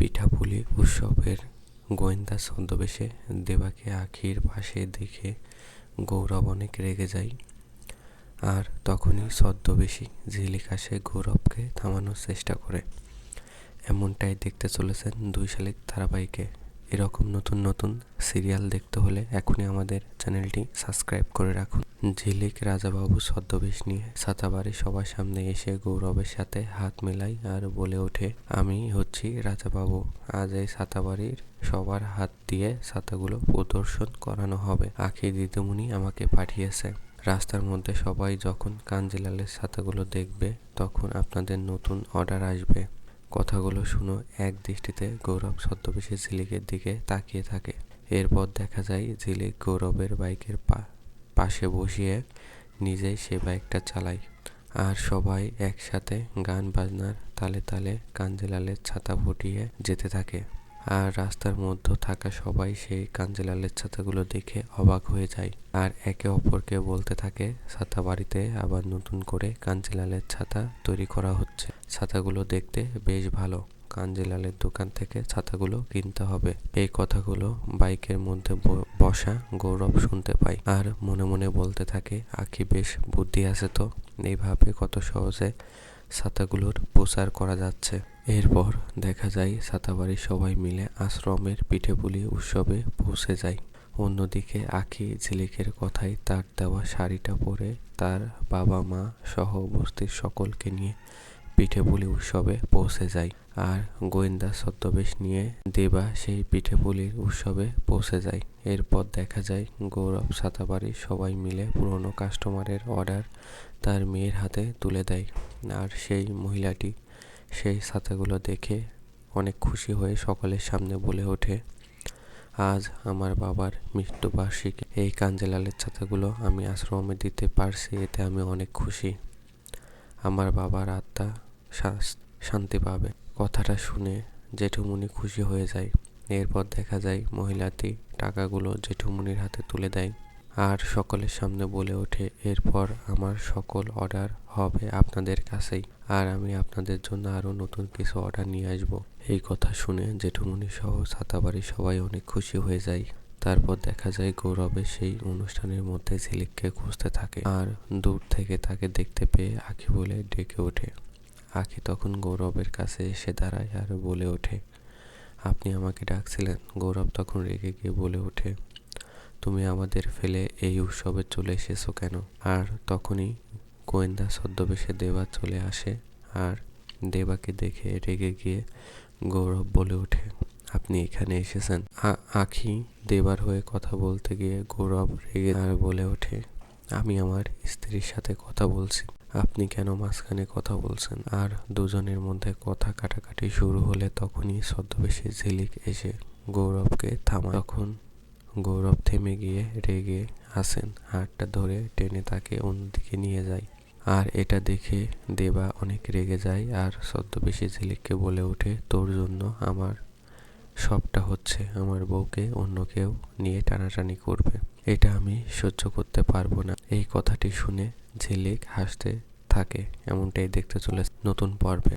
পিঠাপুলি উৎসবের গোয়েন্দা ছদ্মবেশে দেবাকে আখির পাশে দেখে গৌরব অনেক রেগে যায়। আর তখনই ছদ্মবেশী ঝিলিকা সে গৌরবকে থামানোর চেষ্টা করে। এমনটাই দেখতে চলেছেন দুই শালিক ধারাবাহিকে। এরকম নতুন নতুন সিরিয়াল দেখতে হলে এখনই আমাদের চ্যানেলটি সাবস্ক্রাইব করে রাখুন। ঝিলিক রাজাবাবু ছদ্মবেশ নিয়ে ছাতাবাড়ি সবার সামনে এসে গৌরবের সাথে হাত মেলাই আর বলে ওঠে, আমি হচ্ছি রাজাবাবু। আজ এই ছাতাবাড়ির সবার হাত দিয়ে ছাতাগুলো প্রদর্শন করানো হবে। আখি দিদিমণি আমাকে পাঠিয়েছে। রাস্তার মধ্যে সবাই যখন কাঞ্জিলালের ছাতাগুলো দেখবে, তখন আপনাদের নতুন অর্ডার আসবে। কথাগুলো শুনো এক দৃষ্টিতে গৌরব ছদ্মবেশে ঝিলিকের দিকে তাকিয়ে থাকে। এরপর দেখা যায় ঝিলিক গৌরবের বাইকের পাশে বসিয়ে নিজেই সে বাইকটা চালায় আর সবাই একসাথে গান বাজনার তালে তালে কাঞ্জিলালের ছাতা ফুটিয়ে যেতে থাকে। আর রাস্তার মধ্যে থাকা সবাই সেই কাঞ্জিলালের ছাতাগুলো দেখে অবাক হয়ে যায়। আর একে অপরকে বলতে থাকে, ছাতা বাড়িতে আবার নতুন করে কাঞ্জিলালের ছাতা তৈরি করা হচ্ছে। ছাতাগুলো দেখতে বেশ ভালো। কাঞ্জিলালের দোকান থেকে ছাতাগুলো কিনতে হবে। এই কথাগুলো বাইকের মধ্যে বসা গৌরব শুনতে পায়। আর মনে মনে বলতে থাকে, আখি বেশ বুদ্ধি আছে তো। এইভাবে কত সহজে ছাতাগুলোর প্রচার করা যাচ্ছে। এরপর দেখা যায় ছাতাবাড়ির সবাই মিলে আশ্রমের পিঠেপুলি উৎসবে পৌঁছে যায়। অন্যদিকে আখি ঝিলিকের কথায় তার দেওয়া শাড়িটা পরে তার বাবা মা সহ বস্তির সকলকে নিয়ে পিঠেপুলি উৎসবে পৌঁছে যায় আর গোয়েন্দা ছদ্মবেশ নিয়ে দেবা সেই পিঠেপুলির উৎসবে পৌঁছে যায়। এরপর দেখা যায় গৌরব ছাতাবাড়ির সবাই মিলে পুরনো কাস্টমারের অর্ডার তার মেয়ের হাতে তুলে দেয়। আর সেই মহিলাটি সেই ছাতাগুলো দেখে অনেক খুশি হয়ে সকলের সামনে বলে ওঠে, আজ আমার বাবার মৃত্যুবার্ষিকী এই কাঞ্জেলালের ছাতাগুলো আমি আশ্রমে দিতে পারছি, এতে আমি অনেক খুশি। আমার বাবার আত্মা শান্তি পাবে। কথাটা শুনে জেঠুমুনি খুশি হয়ে যায়। এরপর দেখা যায় মহিলাটি টাকাগুলো জেঠুমুনির হাতে তুলে দেয় আর সকলের সামনে বলে ওঠে, এরপর আমার সকল অর্ডার হবে আপনাদের কাছেই। আর আমি আপনাদের জন্য আরও নতুন কিছু অর্ডার নিয়ে আসব। এই কথা শুনে জেঠুমনি সহ ছাতাবাড়ি সবাই অনেক খুশি হয়ে যায়। তারপর দেখা যায় গৌরবের সেই অনুষ্ঠানের মধ্যে ঝিলিককে খুঁজতে থাকে আর দূর থেকে তাকে দেখতে পেয়ে আখি বলে ডেকে ওঠে। আখি তখন গৌরবের কাছে এসে দাঁড়ায় আর বলে ওঠে, আপনি আমাকে ডাকছিলেন? গৌরব তখন রেগে গিয়ে বলে ওঠে, তুমি আমাদের ফেলে এই উৎসবে চলে এসেছ কেন? আর তখনই গোয়েন্দা ছদ্মবেশে দেবা চলে আসে আর দেবাকে দেখে রেগে গিয়ে গৌরব বলে ওঠে, আপনি এখানে এসেছেন? আখি, দেবার হয়ে কথা বলতে গিয়ে গৌরব রেগে আর বলে ওঠে, আমি আমার স্ত্রীর সাথে কথা বলছি, আপনি কেন মাঝখানে কথা বলছেন? আর দুজনের মধ্যে কথা কাটাকাটি শুরু হলে তখনই ছদ্মবেশে ঝিলিক এসে গৌরবকে থামা তখন গৌরব থেমে গিয়ে রেগে আসেন, হাতটা ধরে টেনে তাকে অন্যদিকে নিয়ে যায়। আর এটা দেখে দেবা অনেক রেগে যায় আর ছদ্মবেশী ঝিলিককে বলে ওঠে, তোর জন্য আমার সবটা হচ্ছে, আমার বউকে অন্য কেউ নিয়ে টানাটানি করবে। এটা আমি সহ্য করতে পারব না। এই কথাটি শুনে ঝিলিক হাসতে থাকে, এমনটাই দেখতে চলে নতুন পর্বে।